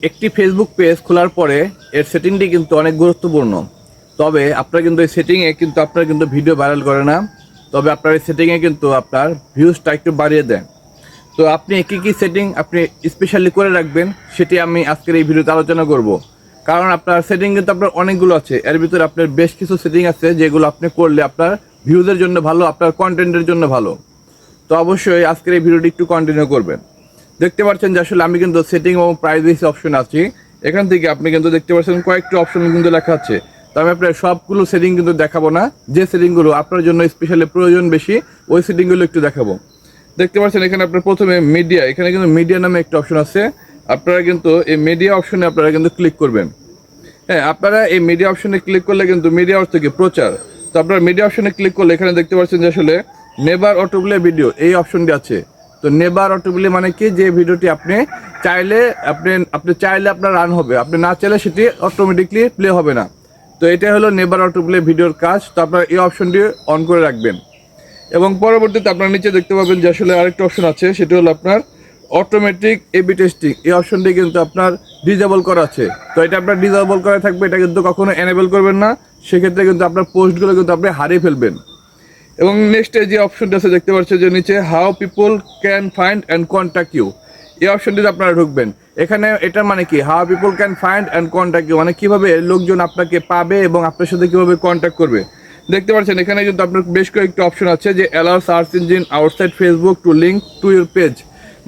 একটি Facebook page খোলার পরে এর সেটিংটি কিন্তু অনেক গুরুত্বপূর্ণ। তবে আপনার কিন্তু এই সেটিংয়ে কিন্তু আপনার কিন্তু ভিডিও ভাইরাল করে না। তবে আপনার এই সেটিংয়ে কিন্তু আপনার ভিউজটা একটু বাড়িয়ে দেয়। তো আপনি কী কী সেটিং আপনি স্পেশালি করে রাখবেন, সেটি আমি আজকের এই ভিডিওতে আলোচনা করব। কারণ আপনার সেটিং কিন্তু আপনার অনেকগুলো আছে। এর ভিতরে আপনার বেশ কিছু সেটিং আছে, যেগুলো আপনি করলে আপনার ভিউজের জন্য ভালো, আপনার কন্টেন্টের জন্য ভালো। তো অবশ্যই আজকের এই ভিডিওটি একটু কন্টিনিউ করবেন। দেখতে পাচ্ছেন যে আসলে আমি কিন্তু সেটিং এবং প্রাইভেসি অপশন আছি। এখান থেকে আপনি কিন্তু দেখতে পাচ্ছেন কয়েকটি অপশন কিন্তু লেখা আছে। তো আমি আপনার সবগুলো সেটিং কিন্তু দেখাবো না। যে সেটিংগুলো আপনার জন্য স্পেশালি প্রয়োজন বেশি, ওই সেটিংগুলো একটু দেখাবো। দেখতে পাচ্ছেন এখানে আপনার প্রথমে মিডিয়া এখানে কিন্তু মিডিয়া নামে একটা অপশন আছে। আপনারা কিন্তু এই মিডিয়া অপশনে আপনারা কিন্তু ক্লিক করবেন। হ্যাঁ আপনারা এই মিডিয়া অপশনে ক্লিক করলে কিন্তু মিডিয়া অর্থ কি? প্রচার। তো আপনারা মিডিয়া অপশনে ক্লিক করলে এখানে দেখতে পাচ্ছেন যে আসলে নেবার অটোপ্লে ভিডিও এই অপশনটি আছে। তো নেবার অটোপ্লে মানে কি, যে ভিডিওটি আপনি চাইলে, আপনি আপনি চাইলে আপনার রান হবে। আপনি না চাইলে সেটি অটোমেটিকলি প্লে হবে না। তো এটা হলো নেবার অটোপ্লে ভিডিওর কাজ। তো আপনারা এই অপশনটি অন করে রাখবেন। এবং পরবর্তীতে আপনার নিচে দেখতে পাবেন যে আসলে আরেকটা অপশন আছে। সেটা হলো আপনার অটোমেটিক এবি টেস্টিং এই অপশনটি কিন্তু আপনার ডিজেবল করা আছে। তো এটা আপনার ডিজেবল করা থাকবে, এটা কিন্তু কখনো এনেবল করবেন না। সেক্ষেত্রে কিন্তু আপনার পোস্টগুলো কিন্তু আপনি হারিয়ে ফেলবেন। এবং নেক্সটে যে অপশনটা আছে, দেখতে পাচ্ছেন যে নিচে how people can find and contact you এই অপশনটিতে আপনারা ঢুকবেন। এখানে এটা মানে কি? How people can find and contact you মানে কীভাবে লোকজন আপনাকে পাবে এবং আপনার সাথে কীভাবে কন্ট্যাক্ট করবে। দেখতে পাচ্ছেন, এখানে কিন্তু আপনার বেশ কয়েকটি অপশন আছে, যে allow search engine outside Facebook to link to your page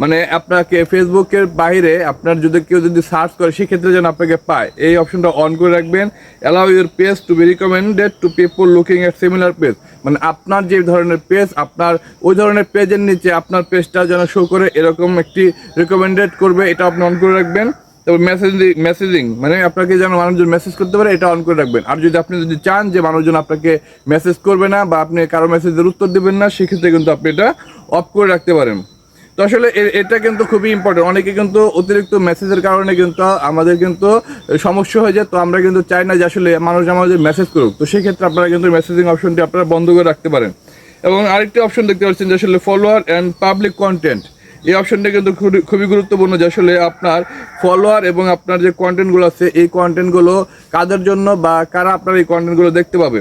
মানে আপনাকে ফেসবুকের বাইরে আপনার যদি কেউ যদি সার্চ করে, সেক্ষেত্রে যেন আপনাকে পায়। এই অপশনটা অন করে রাখবেন। Allow your page to be recommended to people looking at similar page মানে আপনার যে ধরনের পেজ আপনার ওই ধরনের পেজের নিচে আপনার পেজটা যেন শো করে, এরকম একটি রিকমেন্ডেড করবে, এটা আপনি অন করে রাখবেন। তারপর মেসেজিং মেসেজিং মানে আপনাকে যেন মানুষজন মেসেজ করতে পারে, এটা অন করে রাখবেন। আর যদি আপনি যদি চান যে মানুষজন আপনাকে মেসেজ করবে না বা আপনি কারও মেসেজের উত্তর দেবেন না, সেক্ষেত্রে কিন্তু আপনি এটা অফ করে রাখতে পারেন। তো আসলে এটা কিন্তু খুবই ইম্পর্টেন্ট অনেকে কিন্তু অতিরিক্ত মেসেজের কারণে কিন্তু আমাদের কিন্তু সমস্যা হয়ে যায়। তো আমরা কিন্তু চাই না যে আসলে মানুষ আমাদের মেসেজ করুক। তো সেক্ষেত্রে আপনারা কিন্তু মেসেজিং অপশনটি আপনারা বন্ধ করে রাখতে পারেন। এবং আরেকটি অপশন দেখতে পাচ্ছেন যে আসলে ফলোয়ার অ্যান্ড পাবলিক কন্টেন্ট এই অপশনটা কিন্তু খুবই- খুবই গুরুত্বপূর্ণ যে আসলে আপনার ফলোয়ার এবং আপনার যে কন্টেন্টগুলো আছে, এই কন্টেন্টগুলো কাদের জন্য বা কারা আপনার এই কন্টেন্টগুলো দেখতে পাবে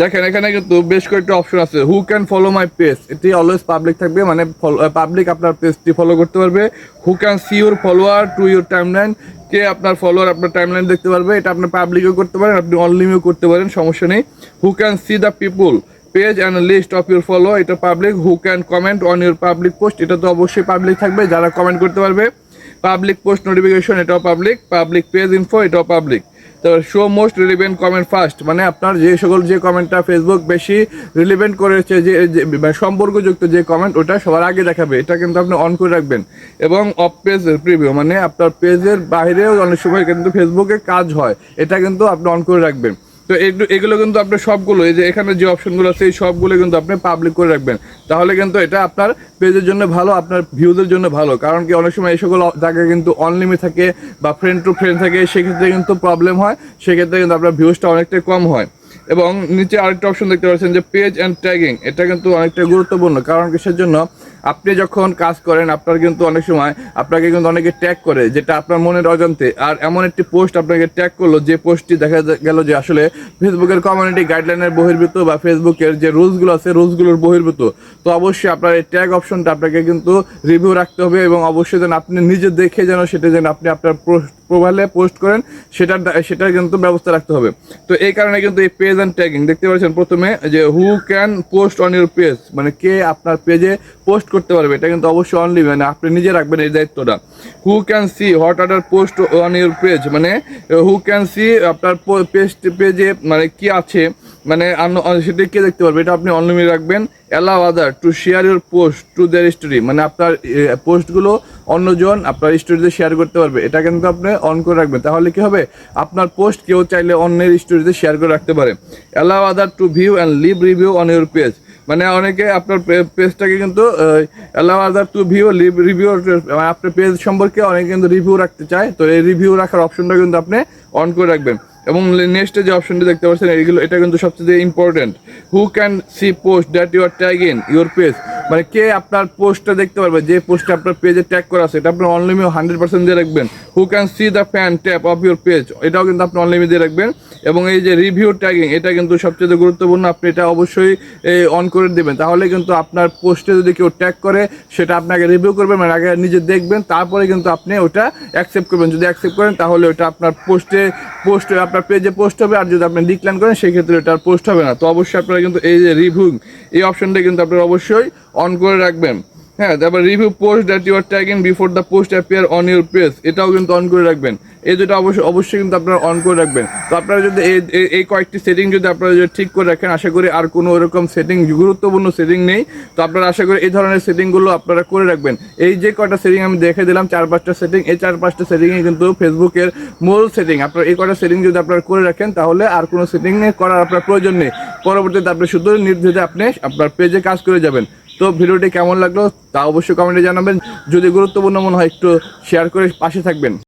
দেখেন, এখানে কিন্তু বেশ কয়েকটা অপশন আছে। Who can follow my page এটি অলওয়েজ পাবলিক থাকবে মানে পাবলিক আপনার পেজটি ফলো করতে পারবে। Who can see your follower to your timeline কে আপনার ফলোয়ার আপনার টাইমলাইন দেখতে পারবে, এটা আপনি পাবলিকও করতে পারেন, আপনি অনলিমিও করতে পারেন, সমস্যা নেই। Who can see the people page and list of your follow এটা public who can comment on your public post এটা তো অবশ্যই পাবলিক থাকবে, যারা কমেন্ট করতে পারবে। পাবলিক পোস্ট নোটিফিকেশন এটাও পাবলিক পাবলিক পেজ ইনফো এটাও পাবলিক তারপর show most relevant comment first মানে আপনার যে সকল যে কমেন্টটা ফেসবুক বেশি রিলিভেন্ট করেছে, যে সম্পর্কযুক্ত যে কমেন্ট ওটা সবার আগে দেখাবে। এটা কিন্তু আপনি অন করে রাখবেন। এবং অফ পেজ প্রিভিউ মানে আপনার পেজের বাইরেও অনেক সময় কিন্তু ফেসবুকে কাজ হয়। এটা কিন্তু আপনি অন করে রাখবেন। তো এগুলো কিন্তু আপনার সবগুলো, এই যে এখানে যে অপশনগুলো আছে, এই সবগুলো কিন্তু আপনি পাবলিক করে রাখবেন। তাহলে কিন্তু এটা আপনার পেজের জন্য ভালো, আপনার ভিউজের জন্য ভালো। কারণ কি, অনেক সময় এই সকল জায়গায় কিন্তু অনলিমিট থাকে বা ফ্রেন্ড টু ফ্রেন্ড থাকে, সেক্ষেত্রে কিন্তু প্রবলেম হয়, সেক্ষেত্রে কিন্তু আপনার ভিউজটা অনেকটাই কম হয়। এবং নিচে আরেকটা অপশন দেখতে পাচ্ছেন যে পেজ অ্যান্ড ট্যাগিং এটা কিন্তু অনেকটা গুরুত্বপূর্ণ। কারণ কিসের জন্য আপনি যখন কাজ করেন, আপনার কিন্তু অনেক সময় আপনাকে কিন্তু অনেকে ট্যাগ করে, যেটা আপনার মনের অজান্তে। আর এমন একটি পোস্ট আপনাকে ট্যাগ করল, যে পোস্টটি দেখা গেল যে আসলে ফেসবুকের কমিউনিটি গাইডলাইনের বহির্ভূত বা ফেসবুকের যে রুলসগুলো আছে রুলসগুলোর বহির্ভূত। তো অবশ্যই আপনার এই ট্যাগ অপশনটা আপনাকে কিন্তু রিভিউ রাখতে হবে এবং অবশ্যই যেন আপনি নিজে দেখে যেন সেটা যেন আপনি আপনার প্রোফাইলে পোস্ট করেন, সেটার সেটার কিন্তু ব্যবস্থা রাখতে হবে। তো এই কারণে কিন্তু এই পেজ অ্যান্ড ট্যাগিং দেখতে পাচ্ছেন প্রথমে যে who can post on your page মানে কে আপনার পেজে পোস্ট করতে পারবে, এটা কিন্তু অবশ্যই অনলি মানে আপনি নিজে রাখবেন এই দায়িত্বটা। Who can see what are post on your page মানে হু ক্যান সি আপনার পেজ পেজে মানে কি আছে মানে সেটা কে দেখতে পারবে? এটা আপনি অনলিমিট রাখবেন। Allow other to share your post to their story মানে আপনার পোস্টগুলো অন্যজন আপনার স্টোরিতে শেয়ার করতে পারবে। এটা কিন্তু আপনি অন করে রাখবেন। তাহলে কি হবে? আপনার পোস্ট কেউ চাইলে অন্যের স্টোরিতে শেয়ার করে রাখতে পারে। Allow other to view and leave review on your page মানে অনেকে আপনার পেজটাকে কিন্তু allow other to view leave review আপনার পেজ সম্পর্কে অনেকে কিন্তু রিভিউ রাখতে চায়। তো এই রিভিউ রাখার অপশনটা কিন্তু আপনি অন করে রাখবেন। এবং নেক্সটে যে অপশনটি দেখতে পাচ্ছেন, এগুলো এটা কিন্তু সবচেয়ে important who can see post that you are tag in your page মানে কে আপনার পোস্টটা দেখতে পারবে? যে পোস্টটা আপনার পেজে ট্যাগ করা আছে, এটা আপনার অনলাইনে হান্ড্রেড পার্সেন্ট দিয়ে রাখবেন। Who can see the fan tab of your page এটাও কিন্তু আপনি অনলাইনে দিয়ে রাখবেন। এবং এই যে রিভিউ ট্যাগিং এটা কিন্তু সবচেয়ে গুরুত্বপূর্ণ, আপনি এটা অবশ্যই অন করে দেবেন। তাহলে কিন্তু আপনার পোস্টে যদি কেউ ট্যাগ করে, সেটা আপনাকে রিভিউ করবেন মানে আগে নিজে দেখবেন, তারপরে কিন্তু আপনি ওটা অ্যাকসেপ্ট করবেন। যদি অ্যাকসেপ্ট করেন, তাহলে ওটা আপনার পোস্টে পোস্ট আপনার পেজে পোস্ট হবে, আর যদি আপনি ডিক্লাইন করেন সেক্ষেত্রে ওটা পোস্ট হবে না। তো অবশ্যই আপনারা কিন্তু এই যে রিভিউ এই অপশনটা কিন্তু আপনারা অবশ্যই অন করে রাখবেন। হ্যাঁ তারপর review post that you are tagging before the post appear on your page এটাও কিন্তু অন করে রাখবেন। এই দুটো অবশ্যই অবশ্যই কিন্তু আপনারা অন করে রাখবেন। তো আপনারা যদি এই, এই- কয়েকটি সেটিং যদি আপনারা যদি ঠিক করে রাখেন, আশা করি আর কোনো ওরকম সেটিং গুরুত্বপূর্ণ সেটিং নেই। তো আপনারা আশা করি এই ধরনের সেটিংগুলো আপনারা করে রাখবেন। এই যে কয়টা সেটিং আমি দেখে দিলাম, চার পাঁচটা সেটিং এই চার পাঁচটা সেটিংয়ে কিন্তু ফেসবুকের মূল সেটিং আপনারা এই কটা সেটিং যদি আপনারা করে রাখেন, তাহলে আর কোনো সেটিং করার আপনার প্রয়োজন নেই। পরবর্তীতে আপনি শুধু নির্দ্বিধে আপনি আপনার পেজে কাজ করে যাবেন। তো ভিডিওটি কেমন লাগল তা অবশ্যই কমেন্টে জানাবেন। যদি গুরুত্বপূর্ণ মনে হয় একটু শেয়ার করে পাশে থাকবেন।